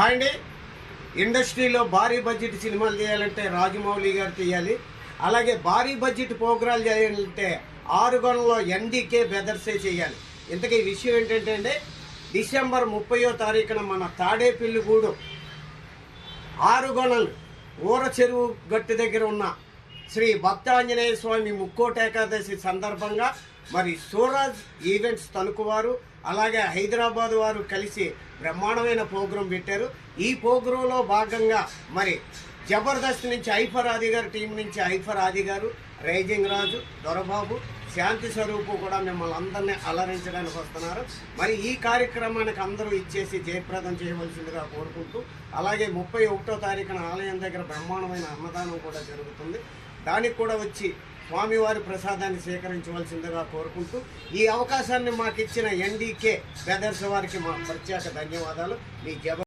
Hi అండి ఇండస్ట్రీలో భారీ బడ్జెట్ సినిమాలు చేయాలంటే రాజమౌళి గారు తీయాలి అలాగే భారీ బడ్జెట్ ప్రోగ్రాలు చేయాలంటే ఆరుగొనలో ఎన్డీకే బెదర్సే చేయాలి. ఇంతకీ ఈ విషయం ఏంటంటే అండి డిసెంబర్ ముప్పయో తారీఖున మన తాడేపిల్లిగూడు ఆరుగొనలు ఊర చెరువు గట్టు దగ్గర ఉన్న శ్రీ భక్తాంజనేయ స్వామి ముక్కోట ఏకాదశి సందర్భంగా మరి సూరాజ్ ఈవెంట్స్ తణుకు వారు అలాగే హైదరాబాద్ వారు కలిసి బ్రహ్మాండమైన ప్రోగ్రాం పెట్టారు. ఈ ప్రోగ్రాంలో భాగంగా మరి జబర్దస్త్ నుంచి ఐఫర్ ఆది గారు టీం నుంచి ఐఫర్ ఆది గారు రైజింగ్ రాజు దొరబాబు శాంతి స్వరూపు కూడా మిమ్మల్ని అందరినీ అలరించడానికి వస్తున్నారు. మరి ఈ కార్యక్రమానికి అందరూ ఇచ్చేసి జయప్రదం చేయవలసిందిగా కోరుకుంటూ అలాగే ముప్పై ఒకటో తారీఖున ఆలయం దగ్గర బ్రహ్మాండమైన అన్నదానం కూడా జరుగుతుంది. దానికి కూడా వచ్చి స్వామివారి ప్రసాదాన్ని స్వీకరించవలసిందిగా కోరుకుంటూ ఈ అవకాశాన్ని మాకు ఇచ్చిన ఎన్డీకే బ్రదర్స్ వారికి మా ప్రత్యేక ధన్యవాదాలు. మీ జబ